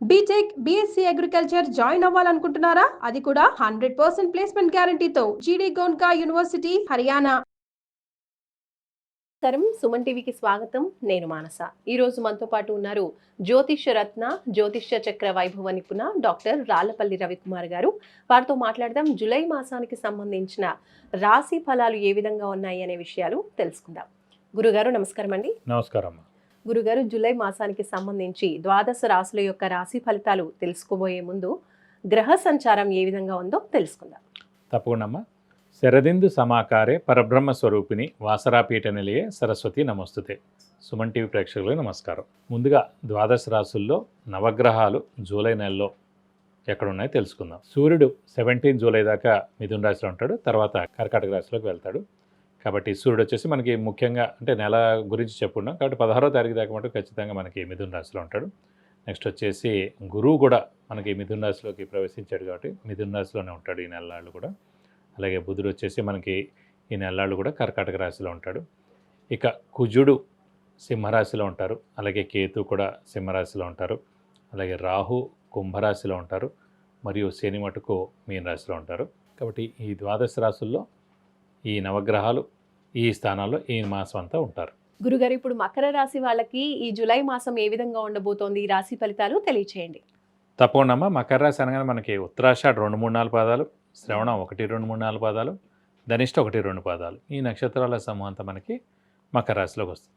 BTech BSc agriculture join అవ్వాలనుకుంటున్నారా? అది కూడా హండ్రెడ్ పర్సెంట్ ప్లేస్మెంట్ గ్యారంటీతో జీడీ గోన్కా యూనివర్సిటీ హర్యానా నమస్కారం. సుమన్ టీవీకి స్వాగతం. నేను మానస. ఈ రోజు మనతో పాటు ఉన్నారు జ్యోతిష్య రత్న జ్యోతిష్య చక్ర వైభవ నిపుణ డాక్టర్ రాళ్ళపల్లి రవికుమార్ గారు. వారితో మాట్లాడదాం. జూలై మాసానికి సంబంధించిన రాశి ఫలాలు ఏ విధంగా ఉన్నాయి అనే విషయాలు తెలుసుకుందాం. గురుగారు నమస్కారం అండి నమస్కారం అమ్మా గురుగారు జూలై మాసానికి సంబంధించి ద్వాదశ రాశుల యొక్క రాశి ఫలితాలు తెలుసుకోబోయే ముందు గ్రహ సంచారం ఏ విధంగా ఉందో తెలుసుకుందాం. తప్పకుండా శరదిందు సమాకారే పరబ్రహ్మ స్వరూపిణి వాసరాపీఠ నిలయే సరస్వతి నమస్తుతే. సుమన్ టీవీ ప్రేక్షకులకు నమస్కారం. ముందుగా ద్వాదశ రాశుల్లో నవగ్రహాలు జూలై నెలలో ఎక్కడున్నాయో తెలుసుకుందాం. సూర్యుడు సెవెంటీన్ జూలై దాకా మిథున రాశిలో ఉంటాడు. తర్వాత కర్కాటక రాశిలోకి వెళ్తాడు. కాబట్టి సూర్యుడు వచ్చేసి మనకి ముఖ్యంగా అంటే నెల గురించి చెప్పుకున్నాం కాబట్టి పదహారో తారీఖు దాకా మటు ఖచ్చితంగా మనకి మిథున రాశిలో ఉంటాడు. నెక్స్ట్ వచ్చేసి గురువు కూడా మనకి మిథున రాశిలోకి ప్రవేశించాడు కాబట్టి మిథున రాశిలోనే ఉంటాడు ఈ నెలలాళ్ళు కూడా. అలాగే బుధుడు వచ్చేసి మనకి ఈ నెలలాళ్ళు కూడా కర్కాటక రాశిలో ఉంటాడు. ఇక కుజుడు సింహరాశిలో ఉంటారు. అలాగే కేతు కూడా సింహరాశిలో ఉంటారు. అలాగే రాహు కుంభరాశిలో ఉంటారు. మరియు శని మటుకు మీనరాశిలో ఉంటారు. కాబట్టి ఈ ద్వాదశ రాశుల్లో ఈ నవగ్రహాలు ఈ స్థానాల్లో ఈ మాసం అంతా ఉంటారు. గురుగారు ఇప్పుడు మకర రాశి వాళ్ళకి ఈ జూలై మాసం ఏ విధంగా ఉండబోతోంది? ఈ రాశి ఫలితాలు తెలియచేయండి. తప్పకుండా అమ్మ. మకర రాశి అనగానే మనకి ఉత్తరాషాఢ రెండు మూడు నాలుగు పాదాలు శ్రవణం ఒకటి రెండు మూడు నాలుగు పాదాలు ధనిష్ట ఒకటి రెండు పాదాలు. ఈ నక్షత్రాల సమూహం అంతా మనకి మకర రాశిలోకి వస్తుంది.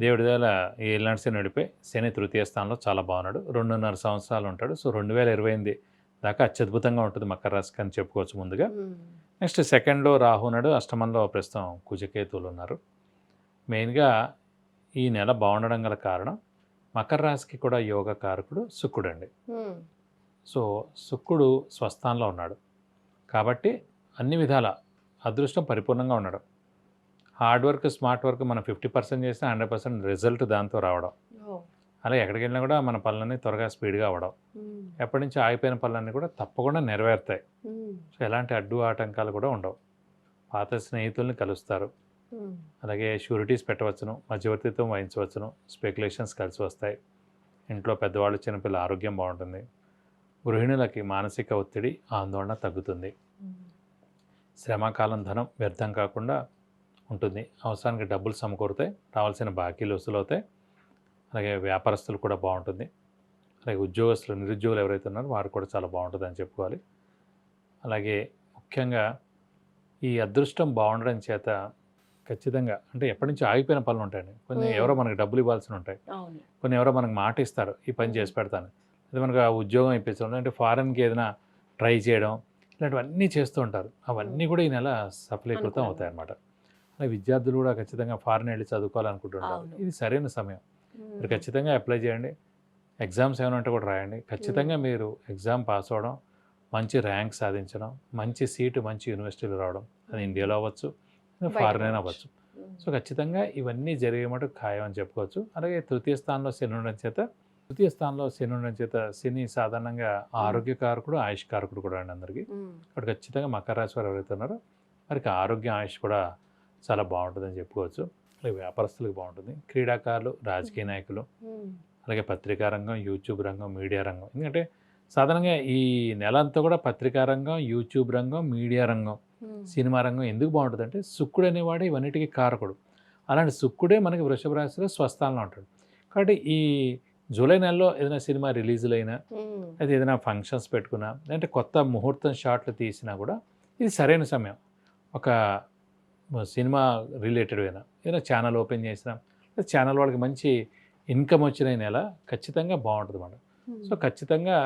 దేవుడి దేల ఈ ఏళ్ళనాటి శని నడిపే శని తృతీయ స్థానంలో చాలా బాగున్నాడు. రెండున్నర సంవత్సరాలు ఉంటాడు. సో రెండు వేల ఇరవై ఎనిమిది దాకా అత్యద్భుతంగా ఉంటుంది మకర రాశికి అని చెప్పుకోవచ్చు ముందుగా. నెక్స్ట్ సెకండ్లో రాహు ఉన్నాడు అష్టమంలో ప్రస్తుతం కుజకేతువులు ఉన్నారు. మెయిన్గా ఈ నెల బాగుండడం గల కారణం మకర రాశికి కూడా యోగ కారకుడు శుక్రుడు అండి. సో శుక్రుడు స్వస్థానంలో ఉన్నాడు. కాబట్టి అన్ని విధాల అదృష్టం పరిపూర్ణంగా ఉన్నాడు హార్డ్ వర్క్ స్మార్ట్ వర్క్ మనం ఫిఫ్టీ పర్సెంట్ చేస్తే హండ్రెడ్ పర్సెంట్ రిజల్ట్ దాంతో రావడం. అలా ఎక్కడికి వెళ్ళినా కూడా మన పనులన్నీ త్వరగా స్పీడ్గా అవ్వడం. ఎప్పటి నుంచి ఆగిపోయిన పనులన్నీ కూడా తప్పకుండా నెరవేరుతాయి. సో ఎలాంటి అడ్డు ఆటంకాలు కూడా ఉండవు. పాత స్నేహితుల్ని కలుస్తారు. అలాగే షూరిటీస్ పెట్టవచ్చును మధ్యవర్తిత్వం వహించవచ్చును స్పెక్యులేషన్స్ కలిసి వస్తాయి. ఇంట్లో పెద్దవాళ్ళు చిన్నపిల్లల ఆరోగ్యం బాగుంటుంది. గృహిణులకి మానసిక ఒత్తిడి ఆందోళన తగ్గుతుంది. శ్రమకాలం ధనం వ్యర్థం కాకుండా ఉంటుంది. అవసరానికి డబ్బులు సమకూరుతాయి రావాల్సిన బాకీలు వసూలవుతాయి. అలాగే వ్యాపారస్తులు కూడా బాగుంటుంది. అలాగే ఉద్యోగస్తులు నిరుద్యోగులు ఎవరైతే ఉన్నారో వారు కూడా చాలా బాగుంటుంది అని చెప్పుకోవాలి. అలాగే ముఖ్యంగా ఈ అదృష్టం బాగుండడం చేత ఖచ్చితంగా అంటే ఎప్పటి నుంచి ఆగిపోయిన పనులు ఉంటాయండి. కొన్ని. ఎవరో మనకి డబ్బులు ఇవ్వాల్సి ఉంటాయి. కొన్ని ఎవరో మనకు మాట ఇస్తారు ఈ పని చేసి పెడతాను. అది మనకు ఆ ఉద్యోగం ఇప్పించడం అంటే ఫారెన్కి ఏదైనా ట్రై చేయడం ఇలాంటివన్నీ చేస్తూ ఉంటారు. అవన్నీ కూడా ఈ నెల సఫలీకృతం. అవుతాయి అన్నమాట అలాగే విద్యార్థులు కూడా ఖచ్చితంగా ఫారెన్ వెళ్ళి చదువుకోవాలనుకుంటుంటారు. ఇది సరైన సమయం. మీరు ఖచ్చితంగా అప్లై చేయండి. ఎగ్జామ్స్ ఏమైనా ఉంటే కూడా రాయండి. ఖచ్చితంగా మీరు ఎగ్జామ్ పాస్ అవ్వడం మంచి ర్యాంక్ సాధించడం మంచి సీటు మంచి యూనివర్సిటీలో రావడం అది ఇండియాలో అవ్వచ్చు ఫారెన్ అయినా అవ్వచ్చు. సో ఖచ్చితంగా ఇవన్నీ జరిగే మటుకు ఖాయం అని చెప్పుకోవచ్చు. అలాగే తృతీయ స్థానంలో శని ఉండడం చేత తృతీయ స్థానంలో శని ఉండడం చేత శని సాధారణంగా ఆరోగ్యకారకుడు ఆయుష్కారకుడు కూడా అండి అందరికీ. కాబట్టి ఖచ్చితంగా మకర రాశి వారు ఎవరైతే ఉన్నారో వారికి ఆరోగ్యం ఆయుష్ కూడా చాలా బాగుంటుందని చెప్పుకోవచ్చు. అలాగే వ్యాపారస్తులకు బాగుంటుంది. క్రీడాకారులు రాజకీయ నాయకులు అలాగే పత్రికా రంగం యూట్యూబ్ రంగం మీడియా రంగం. ఎందుకంటే సాధారణంగా ఈ నెల అంతా కూడా పత్రికా రంగం యూట్యూబ్ రంగం మీడియా రంగం సినిమా రంగం ఎందుకు బాగుంటుంది అంటే శుక్రుడు అనేవాడు ఇవన్నిటికీ కారకుడు. అలాంటి శుక్రుడే మనకి వృషభ రాశిలో స్వస్థానంలో ఉంటాడు. కాబట్టి ఈ జూలై నెలలో ఏదైనా సినిమా రిలీజులు అయినా లేదా ఏదైనా ఫంక్షన్స్ పెట్టుకున్నా లేదంటే కొత్త ముహూర్తం షాట్లు తీసినా కూడా ఇది సరైన సమయం. ఒక సినిమా రిలేటెడ్ అయినా ఏదైనా ఛానల్ ఓపెన్ చేసినా ఛానల్ వాళ్ళకి మంచి ఇన్కమ్ వచ్చిన నెల ఖచ్చితంగా బాగుంటుంది అన్నమాట సో ఖచ్చితంగా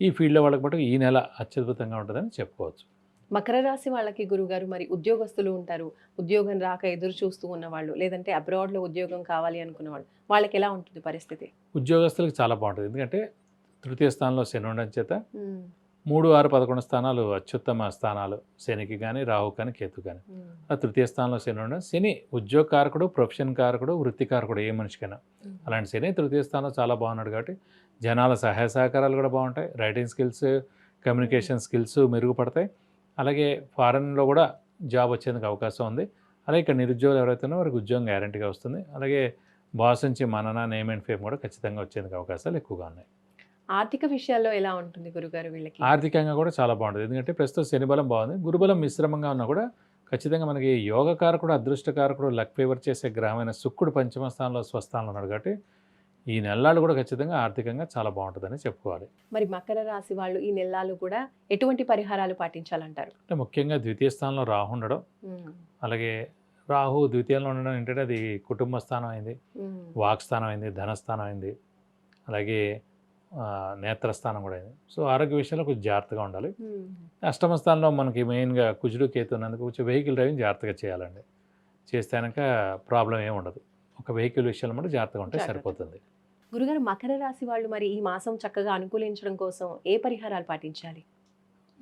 ఈ ఫీల్డ్లో వాళ్ళకి మటుకు ఈ నెల అత్యద్భుతంగా ఉంటుందని చెప్పుకోవచ్చు. మకర రాశి వాళ్ళకి గురుగారు మరి ఉద్యోగస్తులు ఉంటారు. ఉద్యోగం రాక ఎదురు చూస్తూ ఉన్న వాళ్ళు లేదంటే abroad లో ఉద్యోగం కావాలి అనుకున్న వాళ్ళు వాళ్ళకి ఎలా ఉంటుంది పరిస్థితి? ఉద్యోగస్తులకు చాలా బాగుంటుంది. ఎందుకంటే తృతీయ స్థానంలో శని ఉండడం చేత మూడు ఆరు పదకొండు స్థానాలు అత్యుత్తమ స్థానాలు. శనికి కానీ రాహు కానీ కేతు కానీ ఆ తృతీయ స్థానంలో శని ఉండడం శని ఉద్యోగ కారకుడు ప్రొఫెషన్ కారకుడు వృత్తి కారకుడు ఏ మనిషికైనా. అలాంటి శని తృతీయ స్థానంలో చాలా బాగున్నాడు కాబట్టి జనాల సహాయ సహకారాలు కూడా బాగుంటాయి. రైటింగ్ స్కిల్స్ కమ్యూనికేషన్ స్కిల్స్ మెరుగుపడతాయి. అలాగే ఫారెన్లో కూడా జాబ్ వచ్చేందుకు అవకాశం ఉంది. అలాగే ఇక్కడ నిరుద్యోగులు ఎవరైతే ఉన్నారో వారికి ఉద్యోగం గ్యారంటీగా వస్తుంది. అలాగే బాస్ నుంచి మనన నేమ్ అండ్ ఫేమ్ కూడా ఖచ్చితంగా వచ్చేందుకు అవకాశాలు ఎక్కువగా ఉన్నాయి. ఆర్థిక విషయాల్లో ఎలా ఉంటుంది గురుగారు వీళ్ళకి? ఆర్థికంగా కూడా చాలా బాగుంటుంది. ఎందుకంటే ప్రస్తుతం శనిబలం బాగుంది. గురుబలం మిశ్రమంగా ఉన్నా కూడా ఖచ్చితంగా మనకి యోగకారకుడు అదృష్టకారకుడు లక్ ఫేవర్ చేసే గ్రహమైన శుక్రుడు పంచమ స్థానంలో స్వస్థానంలో ఉన్నాడు కాబట్టి ఈ నెలలు కూడా ఖచ్చితంగా ఆర్థికంగా చాలా బాగుంటుందని చెప్పుకోవాలి. మరి మకర రాశి వాళ్ళు ఈ నెలలు కూడా ఎటువంటి పరిహారాలు పాటించాలంటారు? అంటే ముఖ్యంగా ద్వితీయ స్థానంలో రాహు ఉండడం అలాగే రాహు ద్వితీయంలో ఉండడం ఏంటంటే అది కుటుంబ స్థానం అయింది వాక్ స్థానం అయింది ధనస్థానం అయింది అలాగే నేత్రస్థానం కూడా అయింది. సో ఆరోగ్య విషయంలో కొంచెం జాగ్రత్తగా ఉండాలి. అష్టమ స్థానంలో మనకి మెయిన్గా కుజుడు కేతు ఉన్నందుకు కొంచెం వెహికల్ డ్రైవింగ్ జాగ్రత్తగా చేయాలండి. చేస్తే కనుక ప్రాబ్లం ఏమి ఉండదు. ఒక వెహికల్ విషయంలో కూడా జాగ్రత్తగా ఉంటే. సరిపోతుంది. గురుగారు మకర రాశి వాళ్ళు మరి ఈ మాసం చక్కగా అనుకూలించడం కోసం ఏ పరిహారాలు పాటించాలి?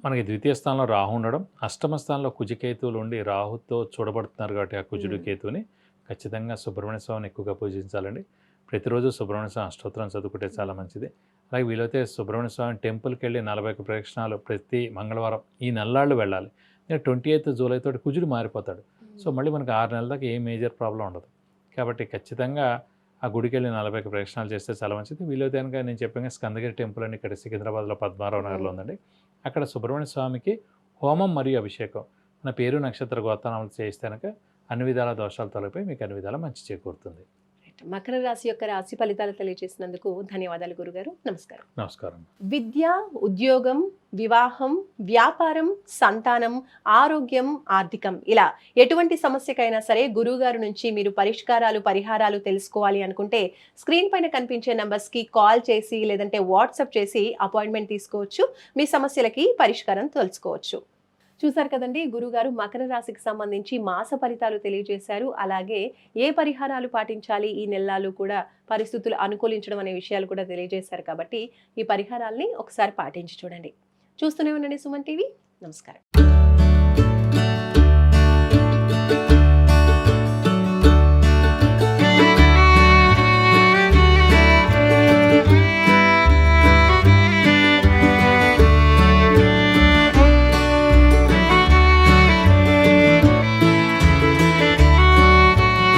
మనకి ద్వితీయ స్థానంలో రాహు ఉండడం అష్టమ స్థానంలో కుజకేతువులు ఉండి రాహుతో చూడబడుతున్నారు కాబట్టి ఆ కుజుడు. కేతువుని ఖచ్చితంగా సుబ్రహ్మణ్య స్వామిని ఎక్కువగా పూజించాలండి. ప్రతిరోజు సుబ్రహ్మణ్య స్వామి అష్టోత్తరం చదువుకుంటే చాలా మంచిది. అలాగే వీలైతే సుబ్రహ్మణ్య స్వామి టెంపుల్కి వెళ్ళి నలభై ఒక్క ప్రదక్షిణాలు ప్రతి మంగళవారం ఈ నెలలాళ్ళు వెళ్ళాలి. ట్వంటీ ఎయిత్ జూలై తోటి కుజుడు మారిపోతాడు. సో మళ్ళీ మనకి ఆరు నెలల దాకా ఏ మేజర్ ప్రాబ్లం ఉండదు. కాబట్టి ఖచ్చితంగా ఆ గుడికి వెళ్ళి నలభై ఒక్క ప్రదక్షిణాలు చేస్తే చాలా మంచిది. వీలైతే కనుక నేను చెప్పాను స్కందగిరి టెంపుల్ అని ఇక్కడ సికింద్రాబాద్లో పద్మారావు నగర్లో ఉందండి. అక్కడ సుబ్రహ్మణ్య స్వామికి హోమం మరియు అభిషేకం. మన పేరు నక్షత్ర గోత్రాలు చేస్తే కనుక అన్ని విధాల దోషాలు తొలగిపోయి మీకు అన్ని విధాల మంచి చేకూరుతుంది. మకర రాశి యొక్క రాశి ఫలితాలు తెలియజేసినందుకు ధన్యవాదాలు గురుగారు. నమస్కారం. నమస్కారం. విద్య ఉద్యోగం వివాహం వ్యాపారం సంతానం ఆరోగ్యం ఆర్థికం ఇలా ఎటువంటి సమస్యకైనా సరే గురువుగారు నుంచి మీరు పరిష్కారాలు పరిహారాలు తెలుసుకోవాలి అనుకుంటే స్క్రీన్ పైన కనిపించే numbers కి కాల్ చేసి లేదంటే వాట్సాప్ చేసి అపాయింట్మెంట్ తీసుకోవచ్చు. మీ సమస్యలకి పరిష్కారం తెలుసుకోవచ్చు చూసారు కదండి గురుగారు మకర రాశికి సంబంధించి మాస ఫలితాలు తెలియజేశారు. అలాగే ఏ పరిహారాలు పాటించాలి ఈ నెలలు కూడా పరిస్థితులు అనుకూలించడం అనే విషయాలు కూడా తెలియజేశారు కాబట్టి ఈ పరిహారాల్ని ఒకసారి పాటించి చూడండి. చూస్తూనే ఉండండి సుమన్ టీవీ. నమస్కారం.